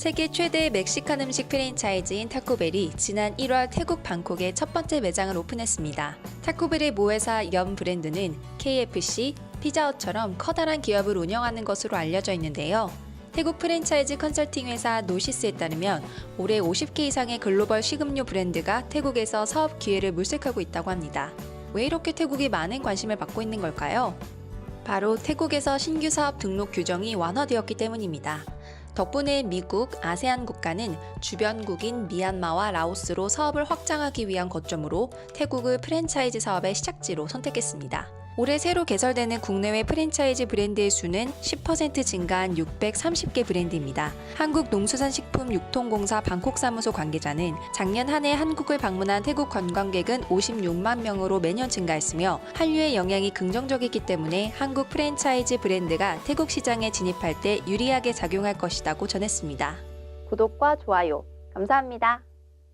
세계 최대의 멕시칸 음식 프랜차이즈인 타코벨이 지난 1월 태국 방콕에 첫 번째 매장을 오픈했습니다. 타코벨의 모회사 연 브랜드는 KFC, 피자헛처럼 커다란 기업을 운영하는 것으로 알려져 있는데요. 태국 프랜차이즈 컨설팅 회사 노시스에 따르면 올해 50개 이상의 글로벌 식음료 브랜드가 태국에서 사업 기회를 물색하고 있다고 합니다. 왜 이렇게 태국이 많은 관심을 받고 있는 걸까요? 바로 태국에서 신규 사업 등록 규정이 완화되었기 때문입니다. 덕분에 미국, 아세안 국가는 주변국인 미얀마와 라오스로 사업을 확장하기 위한 거점으로 태국을 프랜차이즈 사업의 시작지로 선택했습니다. 올해 새로 개설되는 국내외 프랜차이즈 브랜드의 수는 10% 증가한 630개 브랜드입니다. 한국농수산식품유통공사 방콕 사무소 관계자는 작년 한 해 한국을 방문한 태국 관광객은 56만 명으로 매년 증가했으며 한류의 영향이 긍정적이기 때문에 한국 프랜차이즈 브랜드가 태국 시장에 진입할 때 유리하게 작용할 것이라고 전했습니다. 구독과 좋아요 감사합니다.